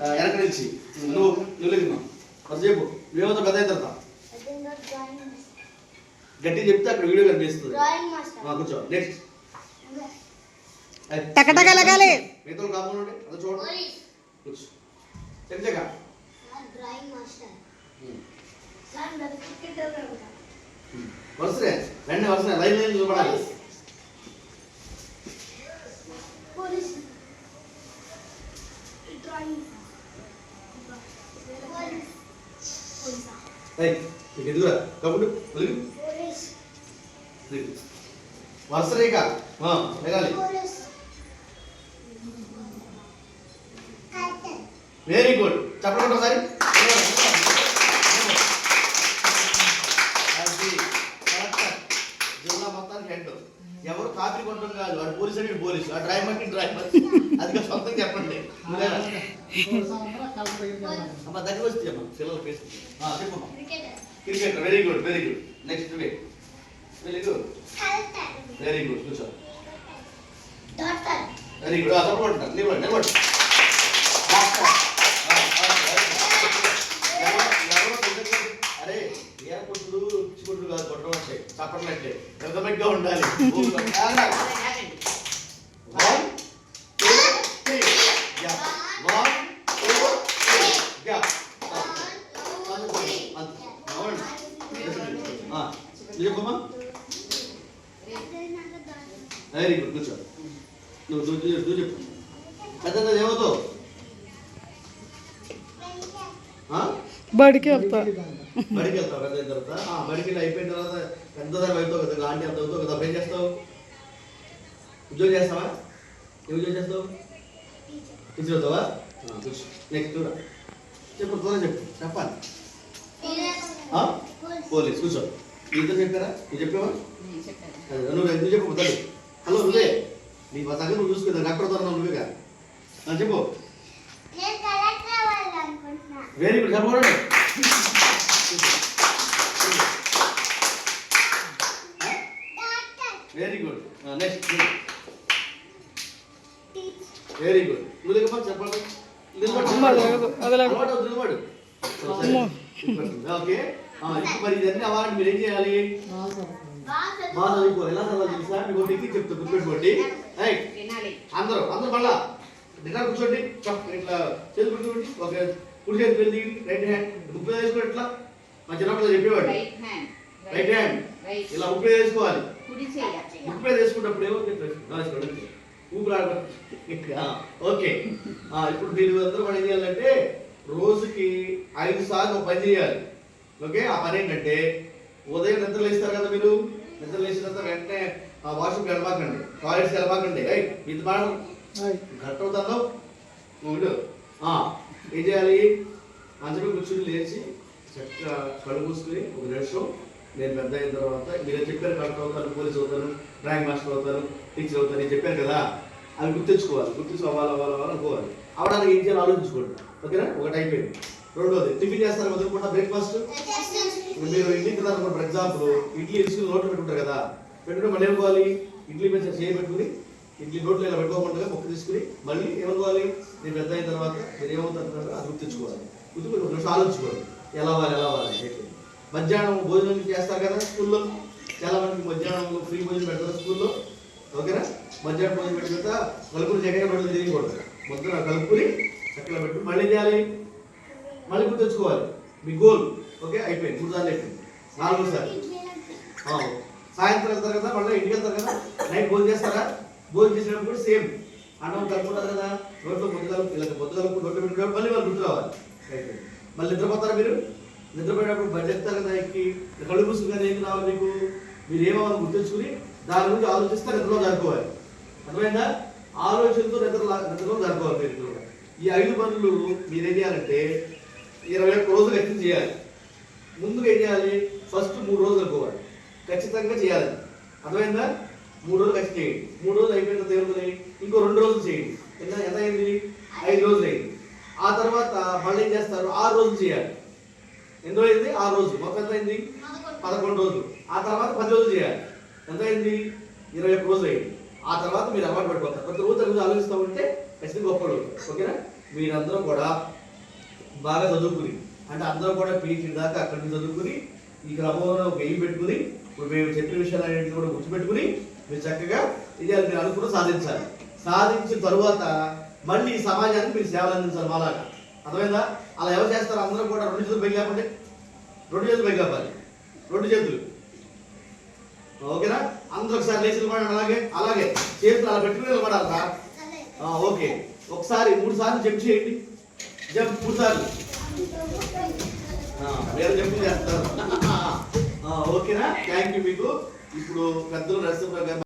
వెనక నుంచి. నువ్వు మరి చెప్పు. నువ్వేమవుతా పెద్ద అయిన తర్వాత. గట్టి చెప్తే అక్కడ వీడియో కనిపిస్తుంది. డ్రాయింగ్ మాస్టర్ ఆ, కూర్చో. నెక్స్ట్ టకటక లగాలి. మిగతా కాకుండా అది చూడండి. పోలీస్ కూర్చో. చెప్తాక డ్రాయింగ్ మాస్టర్ సార్ నాకు క్రికెట్ ఉంటా వరుసనే. రెండు వరుసనే. లైన్ లైన్ చూపడాలి పోలీస్ డ్రాయింగ్ పోలీస్ పోలీస్ ఏయ్ నీకు ఎదుగురా కబుడు వెలుగు వరుసరేక లేగాలి వెరీ గుడ్ చెప్పండి ఒకసారి. జిల్లా మొత్తానికి హెడ్ ఎవరు కాపీ కొట్టడం కాదు వాడు పోలీస్ అంటే పోలీసు ఆ డ్రైవర్కి డ్రైవర్. అది సొంతంగా చెప్పండి? అమ్మ దగ్గర వస్తే అమ్మ పిల్లల cricketer cricket very good very good next way very good very good కూర్చో. వెరీ గుడ్ సపోర్ట్ నిలబడి నిలబడి అరే ఏ కొట్టుడు చిక్కుడు కాదు కొట్టడం అంటే చప్పట్లు అంటే రిథమిక్గా ఉండాలి one two three gap one two three gap చెప్పమ్మా వెరీ గుడ్ కూర్చో నువ్వు నువ్వు నువ్వు నువ్వు చెప్పు పెద్ద ఏమవుతావు ఆ? బడికి వెళ్తా. బడికి వెళ్తావు? పెద్ద అయిన తర్వాత? ఆ, బడికి వెళ్ళి అయిపోయిన తర్వాత పెద్ద దాని అవుతావు కదా ఆంటీ అంత అవుతావు కదా అప్పుడు ఏం చేస్తావు? ఉద్యోగం చేస్తావా? ఏ ఉద్యోగం చేస్తావు? టీచర్ అవుతావా? నెక్స్ట్ చెప్పు త్వరగా చెప్పు. చెప్పాలి. ఆ? పోలీస్ కూర్చో. ఇద్దరు చెప్పారా? నువ్వు చెప్పావా? అదే, నువ్వు ఎందుకు చెప్పు వద్దు హలో నువ్వే. నీ సంగతి నువ్వు చూసుకుందా డాక్టర్ ద్వారా నువ్వేగా? చెప్పు. వెరీ గుడ్ చెప్పకూడదు very good next very good నువ్వు దగ్గర చెప్పండి నిలబడు. ఓకే. మరి ఇదన్నీ అవ్వాలంటే మీరు ఏం చేయాలి? బాగా చదువుకో ఎలా చదవాలి తెలుసా? మీకు ఒక టెక్నిక్ చెప్తా గుర్తుపెట్టుకోండి. అందరూ అందరూ మళ్ళా నిజాలు కూర్చోండి. ఇట్లా చేతులు కూర్చోండి ఒక కుడి చేతి వెళ్ళి రైట్ హ్యాండ్. ముప్పై వేసుకోండి ఇట్లా. మా చిన్నప్పుడు చెప్పేవాడు. Right hand right hand right ఇలా ముప్పై వేసుకోవాలి. కుడి చేయ ముప్పై వేసుకున్నప్పుడు ఏమో రాసుకోండి. ఓకే. ఇప్పుడు మీరు అందరూ ఏం చేయాలంటే రోజుకి ఐదు సార్లు పని చేయాలి. ఓకే? ఆ పని ఏంటంటే ఉదయం నిద్ర లేస్తారు కదా మీరు? నిద్ర లేచిన తర్వాత వెంటనే ఆ వాష్రూమ్కి వెళ్ళబాకండి. టాయిలెట్స్కి వెళ్ళబాకండి. రైట్? ఇది అవుతుందో? ఉండు ఆ, ఏం చేయాలి? అందరూ కూర్చుని లేచి చక్కగా కళ్ళు మూసుకుని ఒక నిమిషం నేను పెద్ద అయిన తర్వాత మీరు చెప్పారు కలెక్టర్ అవుతాను పోలీస్ అవుతాను డ్రాయింగ్ మాస్టర్ అవుతాను టీచర్ అవుతాను అని చెప్పారు కదా. అవి గుర్తించుకోవాలి గుర్తించు అవ్వాలి అవ్వాలి అవ్వాలి అనుకోవాలి అవడానికి ఏం చేయాలి ఆలోచించుకోండి. ఓకేనా? ఒకటి అయిపోయింది. రెండోది టిఫిన్ చేస్తారు వదులుకుంటా బ్రేక్ఫాస్ట్? మీరు ఇడ్లీ తిన్నారు ఫర్ ఎగ్జాంపుల్ ఇడ్లీ ఇసుకుని నోట్లు పెట్టుకుంటారు కదా. పెట్టుకుంటే మళ్ళీ ఏమనుకోవాలి ఇడ్లీ మీద చేయబెట్టుకుని ఇడ్లీ నోట్లు ఇలా పెట్టుకోకుండా మొక్క తీసుకుని మళ్ళీ ఏమనుకోవాలి నేను పెద్ద అయిన తర్వాత మీరు ఏమవుతారు అది గుర్తించుకోవాలి. గుర్తుకుని ఒక నిమిషం ఆలోచించుకోవాలి ఎలా అవ్వాలి ఎలా అవ్వాలి మధ్యాహ్నం భోజనం చేస్తారు కదా స్కూల్లో? చాలా మందికి మధ్యాహ్నం ఫ్రీ భోజనం పెడతారు స్కూల్లో. ఓకేనా? మధ్యాహ్నం భోజనం పెట్టిన తర్వాత కలుపుని చక్కగా రెండు తిరిగికూడదు మొత్తం కలుపుని చక్కగా పెట్టుకుని మళ్ళీ చేయాలి? మళ్ళీ గుర్తుంచుకోవాలి మీ గోల్ ఓకే? అయిపోయింది. మూడు సార్లు అయిపోయింది. నాలుగు సార్లు సాయంత్రం వెళ్తారు కదా మళ్ళీ ఇంటికి వెళ్తారు కదా? నైట్ భోజనం చేస్తారా? భోజనం చేసినప్పుడు కూడా సేమ్. అన్నం కలుపుకుంటారు కదా? రోడ్లో పొద్దు కలుపు ఇలా పొద్దు కలుపు రోడ్లో పెట్టుకున్నప్పుడు మళ్ళీ వాళ్ళు గుర్తు రావాలి. మళ్ళీ నిద్రపోతారా మీరు? నిద్రపోయేటప్పుడు బయట చెప్తారు కదా ఎక్కి కళ్ళు పూసుకుని ఏం రావాలి మీకు. మీరు ఏమవ్వాలి గుర్తించుకుని దాని గురించి ఆలోచిస్తే నిద్రలో జరుపుకోవాలి అర్థమైందా? ఆలోచనతో నిద్ర నిద్రలో జరుపుకోవాలి మీరు ఈ ఐదు పనులు మీరు ఏం చేయాలంటే ఇరవై ఒక్క రోజులు ఎక్కి చేయాలి. ముందుగా ఏం చేయాలి? ఫస్ట్ మూడు రోజులు అనుకోవాలి. ఖచ్చితంగా చేయాలి. అర్థమైందా? మూడు రోజులు ఖచ్చితంగా చేయండి. మూడు రోజులు అయిపోయిన తర్వాత ఇంకో రెండు రోజులు చేయండి. ఎంత ఎంత అయింది? ఐదు రోజులు అయింది. ఆ తర్వాత మళ్ళీ ఏం చేస్తారు? ఆరు రోజులు చేయాలి. ఎన్ని రోజులు అయింది? ఆరు రోజులు మొత్తం ఎంత అయింది? పదకొండు. రోజులు. ఆ తర్వాత పది రోజులు చేయాలి. ఎంత అయింది? ఇరవై ఒక్క రోజులు అయింది. ఆ తర్వాత మీరు అలవాటు పడిపోతారు. ప్రతి రోజు రోజు ఆలోచిస్తూ ఉంటే ఖచ్చితంగా గొప్ప రోజు ఓకేనా? మీరందరూ కూడా బాగా చదువుకుని అంటే అందరూ కూడా పీకి దాకా అక్కడి నుంచి చదువుకుని ఈ క్రమంలో ఒక ఎయిమ్ పెట్టుకుని ఇప్పుడు మేము చెప్పిన విషయాలు అనేవి కూడా గుర్తుపెట్టుకుని మీరు చక్కగా ఇది అది మీరు అనుకుని సాధించాలి. సాధించిన తరువాత మళ్ళీ ఈ సమాజానికి మీరు సేవలు అందించాలి మాలాగా. అర్థమైందా? అలా ఎవరు చేస్తారు? అందరూ కూడా రెండు చేతులు పైకి లేపండి. రెండు చేతులు పైకి లేపాలి. రెండు చేతులు. ఓకేనా? అందరూ ఒకసారి లేచి నిలబడండి. అలాగే అలాగే. చేతులు అలా పెట్టుకుని నిలబడాలి సార్ ఓకే. ఒకసారి మూడు సార్లు జంప్ చేయండి. జంప్ మూడు సార్లు. వేరే జంప్ చేస్తారు ఓకేనా? థ్యాంక్ యూ మీకు. ఇప్పుడు పెద్దలు నరసింహరావు గారు